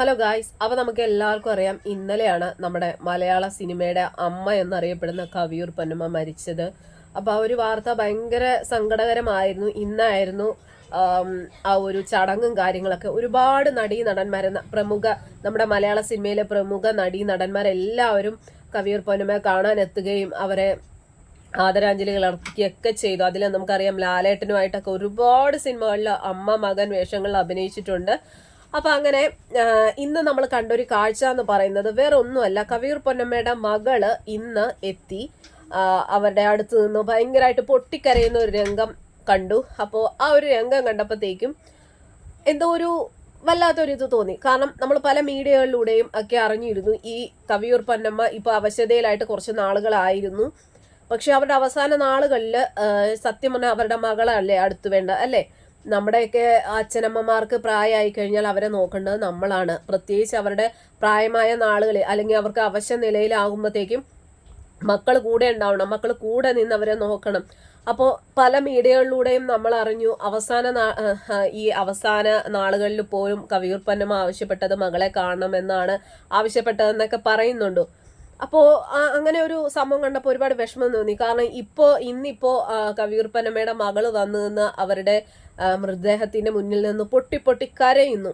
Hello guys അപ്പോൾ നമുക്ക് എല്ലാവർക്കും അറിയാം ഇന്നലെയാണ് നമ്മുടെ മലയാള സിനിമയുടെ അമ്മ എന്നറിയപ്പെടുന്ന കവിയൂർ പൊന്നമ്മ മരിച്ചത്. അപ്പോൾ ആ ഒരു വാർത്ത ഭയങ്കര സങ്കടകരമായിരുന്നു. ഇന്നായിരുന്നു ആ ഒരു ചടങ്ങും കാര്യങ്ങളൊക്കെ. ഒരുപാട് നടീ നടന്മാർ പ്രമുഖ നമ്മുടെ മലയാള സിനിമയിലെ പ്രമുഖ നടീ നടന്മാരെല്ലാവരും കവിയൂർ പൊന്നമ്മയെ കാണാൻ എത്തുകയും അവരെ ആദരാഞ്ജലികൾ അർപ്പിക്കുകയൊക്കെ ചെയ്തു. അതിൽ നമുക്കറിയാം ലാലേട്ടനുമായിട്ടൊക്കെ ഒരുപാട് സിനിമകളിൽ അമ്മ മകൻ വേഷങ്ങളിൽ അഭിനയിച്ചിട്ടുണ്ട്. അപ്പൊ അങ്ങനെ ഇന്ന് നമ്മൾ കണ്ടൊരു കാഴ്ച എന്ന് പറയുന്നത് വേറെ ഒന്നുമല്ല കവിയൂർ പൊന്നമ്മയുടെ മകൾ ഇന്ന് എത്തി. അവരുടെ അടുത്ത് നിന്ന് ഭയങ്കരമായിട്ട് പൊട്ടിക്കരയുന്ന ഒരു രംഗം കണ്ടു. അപ്പോൾ ആ ഒരു രംഗം കണ്ടപ്പോഴത്തേക്കും എന്തോ ഒരു വല്ലാത്തൊരു ഇത് തോന്നി. കാരണം നമ്മൾ പല മീഡിയകളിലൂടെയും ഒക്കെ അറിഞ്ഞിരുന്നു ഈ കവിയൂർ പൊന്നമ്മ ഇപ്പോൾ അവശതയിലായിട്ട് കുറച്ച് നാളുകളായിരുന്നു. പക്ഷെ അവരുടെ അവസാന നാളുകളിൽ സത്യം പറഞ്ഞാൽ അവരുടെ മകളല്ലേ അടുത്ത് വേണ്ട അല്ലേ? നമ്മുടെയൊക്കെ അച്ഛനമ്മമാർക്ക് പ്രായമായി കഴിഞ്ഞാൽ അവരെ നോക്കേണ്ടത് നമ്മളാണ്. പ്രത്യേകിച്ച് അവരുടെ പ്രായമായ നാളുകളിൽ അല്ലെങ്കിൽ അവർക്ക് അവശ്യ നിലയിലാകുമ്പോഴത്തേക്കും മക്കൾ കൂടെ ഉണ്ടാവണം. മക്കൾ കൂടെ നിന്ന് അവരെ നോക്കണം. അപ്പോൾ പല മീഡിയകളിലൂടെയും നമ്മൾ അറിഞ്ഞു. അവസാന ഈ അവസാന നാളുകളിൽ പോലും കവിയൂർപ്പന്നം ആവശ്യപ്പെട്ടത് മകളെ കാണണമെന്നാണ് ആവശ്യപ്പെട്ടതെന്നൊക്കെ പറയുന്നുണ്ട്. അപ്പോൾ അങ്ങനെ ഒരു സംഭവം കണ്ടപ്പോൾ ഒരുപാട് വിഷമം തോന്നി. കാരണം ഇപ്പോ ഇന്നിപ്പോ കവിയൂർ പൊന്നമ്മയുടെ മകൾ വന്നു നിന്ന് അവരുടെ മൃതദേഹത്തിന്റെ മുന്നിൽ നിന്ന് പൊട്ടി പൊട്ടി കരയുന്നു.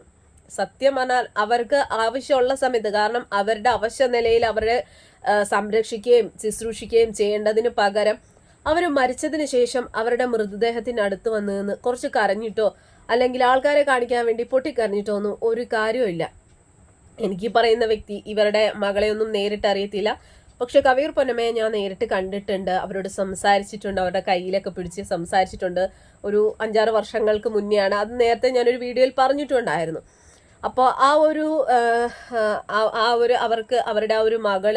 സത്യം പറഞ്ഞാൽ അവർക്ക് ആവശ്യമുള്ള സമയത്ത് കാരണം അവരുടെ അവശ്യ നിലയിൽ അവരെ സംരക്ഷിക്കുകയും ശുശ്രൂഷിക്കുകയും ചെയ്യേണ്ടതിന് പകരം അവർ മരിച്ചതിന് ശേഷം അവരുടെ മൃതദേഹത്തിനടുത്ത് വന്നു നിന്ന് കുറച്ച് കരഞ്ഞിട്ടോ അല്ലെങ്കിൽ ആൾക്കാരെ കാണിക്കാൻ വേണ്ടി പൊട്ടിക്കരഞ്ഞിട്ടോ ഒന്നും ഒരു കാര്യമില്ല എനിക്ക് പറയുന്ന വ്യക്തി ഇവരുടെ മകളെ ഒന്നും നേരിട്ട് അറിയത്തില്ല. പക്ഷെ കവിയൂർ പൊന്നമ്മയെ ഞാൻ നേരിട്ട് കണ്ടിട്ടുണ്ട്. അവരോട് സംസാരിച്ചിട്ടുണ്ട്. അവരുടെ കയ്യിലൊക്കെ പിടിച്ച് സംസാരിച്ചിട്ടുണ്ട്. ഒരു അഞ്ചാറ് വർഷങ്ങൾക്ക് മുന്നെയാണ്. അത് നേരത്തെ ഞാനൊരു വീഡിയോയിൽ പറഞ്ഞിട്ടുണ്ടായിരുന്നു. അപ്പോൾ ആ ഒരു ആ, ഒരു അവർക്ക് അവരുടെ ആ ഒരു മകൾ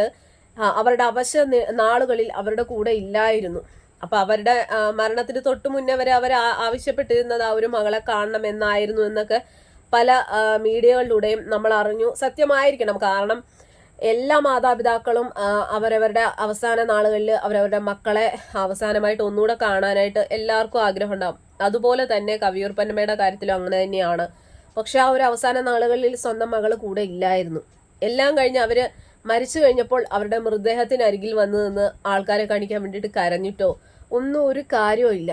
അവരുടെ അവശ നാളുകളിൽ അവരുടെ കൂടെ ഇല്ലായിരുന്നു. അപ്പോൾ അവരുടെ മരണത്തിന് തൊട്ട് മുന്നേ വരെ അവർ ആവശ്യപ്പെട്ടിരുന്നത് ആ ഒരു മകളെ കാണണം എന്നായിരുന്നു എന്നൊക്കെ പല മീഡിയകളിലൂടെയും നമ്മൾ അറിഞ്ഞു. സത്യമായിരിക്കണം. കാരണം എല്ലാ മാതാപിതാക്കളും അവരവരുടെ അവസാന നാളുകളിൽ അവരവരുടെ മക്കളെ അവസാനമായിട്ട് ഒന്നുകൂടെ കാണാനായിട്ട് എല്ലാവർക്കും ആഗ്രഹം ഉണ്ടാകും അതുപോലെ തന്നെ കവിയൂർ പന്നമ്മയുടെ കാര്യത്തിലും അങ്ങനെ തന്നെയാണ്. പക്ഷെ ആ ഒരു അവസാന നാളുകളിൽ സ്വന്തം മകൾ കൂടെ ഇല്ലായിരുന്നു. എല്ലാം കഴിഞ്ഞ് അവർ മരിച്ചു കഴിഞ്ഞപ്പോൾ അവരുടെ മൃതദേഹത്തിനരികിൽ വന്ന് നിന്ന് ആൾക്കാരെ കാണിക്കാൻ വേണ്ടിയിട്ട് കരഞ്ഞിട്ടോ ഒന്നും ഒരു കാര്യവും ഇല്ല.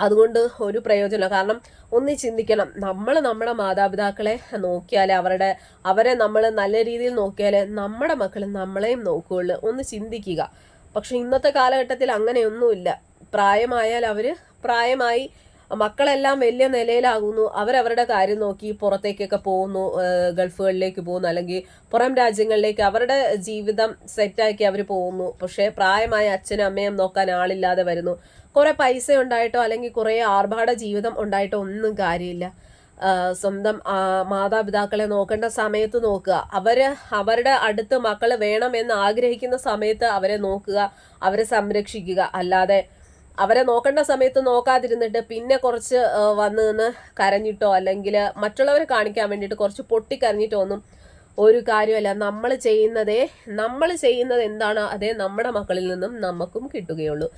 അതുകൊണ്ട് ഒരു പ്രയോജനമില്ല. കാരണം ഒന്ന് ചിന്തിക്കണം. നമ്മൾ നമ്മുടെ മാതാപിതാക്കളെ നോക്കിയാൽ അവരുടെ അവരെ നമ്മൾ നല്ല രീതിയിൽ നോക്കിയാൽ നമ്മുടെ മക്കൾ നമ്മളെയും നോക്കുകയുള്ളൂ. ഒന്ന് ചിന്തിക്കുക. പക്ഷെ ഇന്നത്തെ കാലഘട്ടത്തിൽ അങ്ങനെയൊന്നുമില്ല. പ്രായമായാൽ അവർ പ്രായമായി മക്കളെല്ലാം വലിയ നിലയിലാകുന്നു. അവരവരുടെ കാര്യം നോക്കി പുറത്തേക്കൊക്കെ പോകുന്നു ഗൾഫുകളിലേക്ക് പോകുന്നു അല്ലെങ്കിൽ പുറം രാജ്യങ്ങളിലേക്ക് അവരുടെ ജീവിതം സെറ്റാക്കി അവർ പോകുന്നു. പക്ഷേ പ്രായമായ അച്ഛനും അമ്മയും നോക്കാൻ ആളില്ലാതെ വരുന്നു. കുറെ പൈസ ഉണ്ടായിട്ടോ അല്ലെങ്കിൽ കുറെ ആർഭാട ജീവിതം ഉണ്ടായിട്ടോ ഒന്നും കാര്യമില്ല. സ്വന്തം മാതാപിതാക്കളെ നോക്കേണ്ട സമയത്ത് നോക്കുക. അവർ അവരുടെ അടുത്ത് മക്കൾ വേണമെന്ന് ആഗ്രഹിക്കുന്ന സമയത്ത് അവരെ നോക്കുക അവരെ സംരക്ഷിക്കുക. അല്ലാതെ അവരെ നോക്കേണ്ട സമയത്ത് നോക്കാതിരുന്നിട്ട് പിന്നെ കുറച്ച് വന്ന് നിന്ന് കരഞ്ഞിട്ടോ അല്ലെങ്കിൽ മറ്റുള്ളവരെ കാണിക്കാൻ വേണ്ടിയിട്ട് കുറച്ച് പൊട്ടിക്കരഞ്ഞിട്ടോ ഒന്നും ഒരു കാര്യമല്ല. നമ്മൾ ചെയ്യുന്നതേ നമ്മൾ ചെയ്യുന്നത് എന്താണോ അതേ നമ്മുടെ മക്കളിൽ നിന്നും നമുക്കും കിട്ടുകയുള്ളൂ.